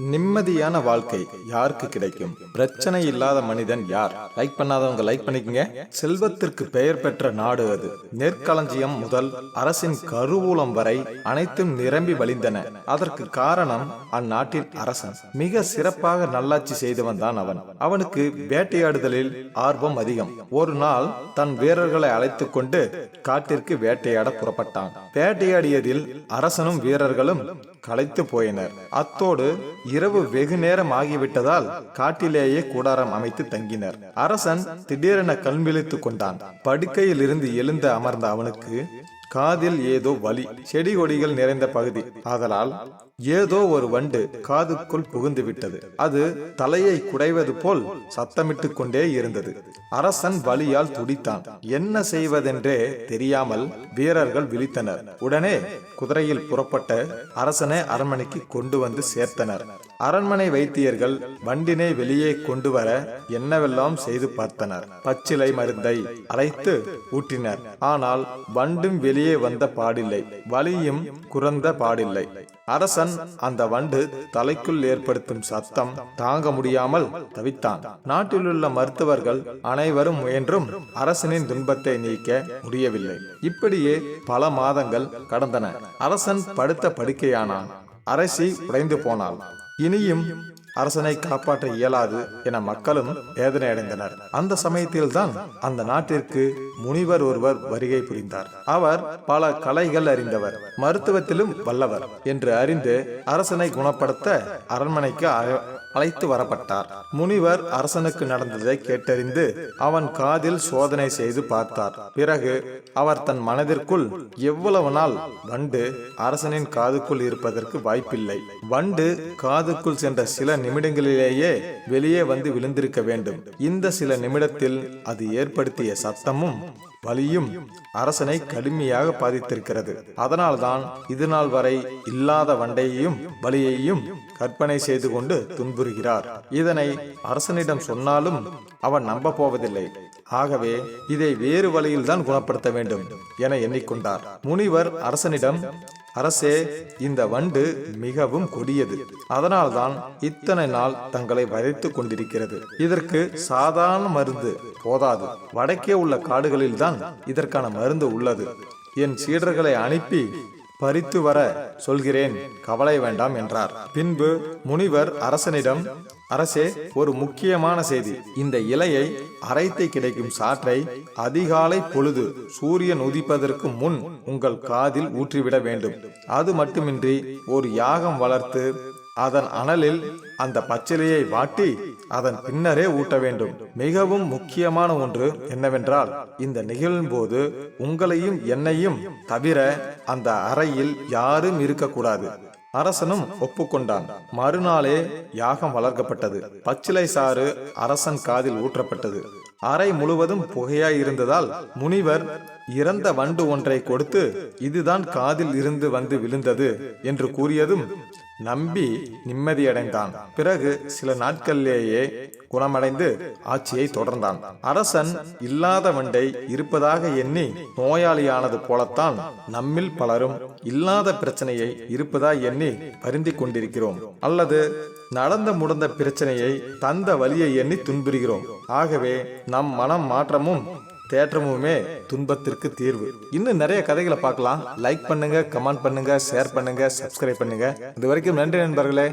நிம்மதியான வாழ்க்கை யாருக்கு கிடைக்கும்? பிரச்சனை இல்லாத மனிதன் யார்? லைக் பண்ணாதவங்க லைக் பண்ணிக்கங்க. செல்வத்திற்கு பெயர் பெற்ற நாடு அது. நெற்களஞ்சியம் முதல் அரசின் கருவூலம் வரை அனைத்தும் நிரம்பி வழிந்தன. அதற்கு காரணம் அந்நாட்டின் அரசன். மிக சிறப்பாக நல்லாட்சி செய்தவன் தான் அவன். அவனுக்கு வேட்டையாடுதலில் ஆர்வம் அதிகம். ஒரு நாள் தன் வீரர்களை அழைத்துக் கொண்டு காட்டிற்கு வேட்டையாட புறப்பட்டான். வேட்டையாடியதில் அரசனும் வீரர்களும் களைத்து போயினர். அத்தோடு இரவு வெகு நேரம் ஆகிவிட்டதால் காட்டிலேயே கூடாரம் அமைத்து தங்கினர். அரசன் திடீரென கண்விழித்துக் கொண்டான். படுக்கையில் இருந்து எழுந்து அமர்ந்த அவனுக்கு காதில் ஏதோ வலி செடி கொடிகள் நிறைந்த பகுதி. ஆதலால் ஏதோ ஒரு வண்டு காதுக்குள் புகுந்து விட்டது அது தலையை குடைவது போல் சத்தமிட்டு கொண்டே இருந்தது. அரசன் வலியால் துடித்தான். என்ன செய்வதென்றே தெரியாமல் வீரர்கள் விழித்தனர். உடனே குதிரையில் புறப்பட்ட அரசனை அரண்மனைக்கு கொண்டு வந்து சேர்த்தனர். அரண்மனை வைத்தியர்கள் வண்டினை வெளியே கொண்டு வர என்னவெல்லாம் செய்து பார்த்தனர். பச்சிலை மருந்தை அரைத்து ஊற்றினர். ஆனால் வண்டும் வெளியே வந்த பாடில்லை. வலியும் குறந்த பாடில்லை. அரசன் அந்த வண்டு தலைக்குள் ஏற்படுத்தும் சத்தம் தாங்க முடியாமல் தவித்தான். நாட்டிலுள்ள மருத்துவர்கள் அனைவரும் முயன்றும் அரசனின் துன்பத்தை நீக்க முடியவில்லை. இப்படியே பல மாதங்கள் கடந்தன. அரசன் படுத்த படுக்கையானான். அரசி உடைந்து போனாள். இனியும் அரசனை காப்பாற்ற இயலாது என மக்களும் வேதனை அடைந்தனர். அந்த சமயத்தில் தான் அந்த நாட்டிற்கு முனிவர் ஒருவர் வருகை புரிந்தார். அவர் பல கலைகள் அறிந்தவர் மருத்துவத்திலும் வல்லவர் என்று அறிந்து அரசனை குணப்படுத்த அரண்மனைக்கு அழைத்து வரப்பட்டார். முனிவர் அரசனுக்கு நடந்ததை கேட்டறிந்து அவன் காதில் சோதனை செய்து பார்த்தார். பிறகு அவர் தன் மனதிற்குள் எவ்வளவு நாள் வண்டு அரசனின் காதுக்குள் இருப்பதற்கு வாய்ப்பில்லை. வண்டு காதுக்குள் சென்ற சில நிமிடங்களிலேயே வெளியே வந்து விழுந்திருக்க வேண்டும். இந்த சில நிமிடத்தில் அது ஏற்படுத்திய சத்தமும் வலியும் அரசனை கடுமையாக பாதித்திருக்கிறது. அதனால்தான் இது நாள் வரை இல்லாத வண்டையையும் வலியையும் கற்பனை செய்து கொண்டு துன்புறுகிறார். இதனை அரசனிடம் சொன்னாலும் அவன் நம்ப போவதில்லை ஆகவே இதை வேறு வழியில்தான் குணப்படுத்த வேண்டும் என எண்ணிக்கொண்டார். முனிவர் அரசனிடம் அரசே இந்த வண்டு மிகவும் கொடியது. அதனால்தான் இத்தனை நாள் தங்களை வதைத்துக் கொண்டிருக்கிறது. இதற்கு சாதாரண மருந்து போதாது. வடக்கே உள்ள காடுகளில்தான் இதற்கான மருந்து உள்ளது. என் சீடர்களை அனுப்பி பறித்து வர சொல்கிறேன் கவலை வேண்டாம் என்றார். பின்பு முனிவர் அரசனிடம் அரசே ஒரு முக்கியமான செய்தி. இந்த இலையை அரைத்து கிடைக்கும் சாற்றை அதிகாலை பொழுது சூரியன் உதிப்பதற்கு முன் உங்கள் காதில் ஊற்றிவிட வேண்டும். அது மட்டுமின்றி ஒரு யாகம் வளர்த்து அதன் அனலில் அந்த பச்சிலையை வாட்டி அதன் பின்னரே ஊட்ட வேண்டும். மிகவும் முக்கியமான ஒன்று என்னவென்றால் இந்த நிகழ்வின் போது உங்களையும் என்னையும் தவிர அந்த அறையில் யாரும் இருக்கக்கூடாது. அரசனும் ஒப்புக்கொண்டான். மறுநாளே யாகம் வளர்க்கப்பட்டது. பச்சிலை சாறு அரசன் காதில் ஊற்றப்பட்டது. அறை முழுவதும் புகையாய் இருந்ததால் முனிவர் இறந்த வண்டு ஒன்றை கொடுத்து இதுதான் காதில் இருந்து வந்து விழுந்தது என்று கூறியதும் நம்பி நிம்மதியடைந்தான். பிறகு சில நாட்களிலேயே குணமடைந்து ஆட்சியை தொடர்ந்தான். அரசன் இல்லாத வண்டை இருப்பதாக எண்ணி நோயாளியானது போலத்தான் நம்மில் பலரும் இல்லாத பிரச்சனையை இருப்பதா எண்ணி வருந்திக் கொண்டிருக்கிறோம். அல்லது நடந்த முடிந்த பிரச்சனையை தந்த வலியை எண்ணி துன்புறுகிறோம். ஆகவே நம் மனம் மாற்றமும் தேற்றமுமே துன்பத்திற்கு தீர்வு. இன்னும் நிறைய கதைகளை பார்க்கலாம். லைக் பண்ணுங்க கமெண்ட் பண்ணுங்க ஷேர் பண்ணுங்க சப்ஸ்கிரைப் பண்ணுங்க. இது வரைக்கும் நன்றி நண்பர்களே.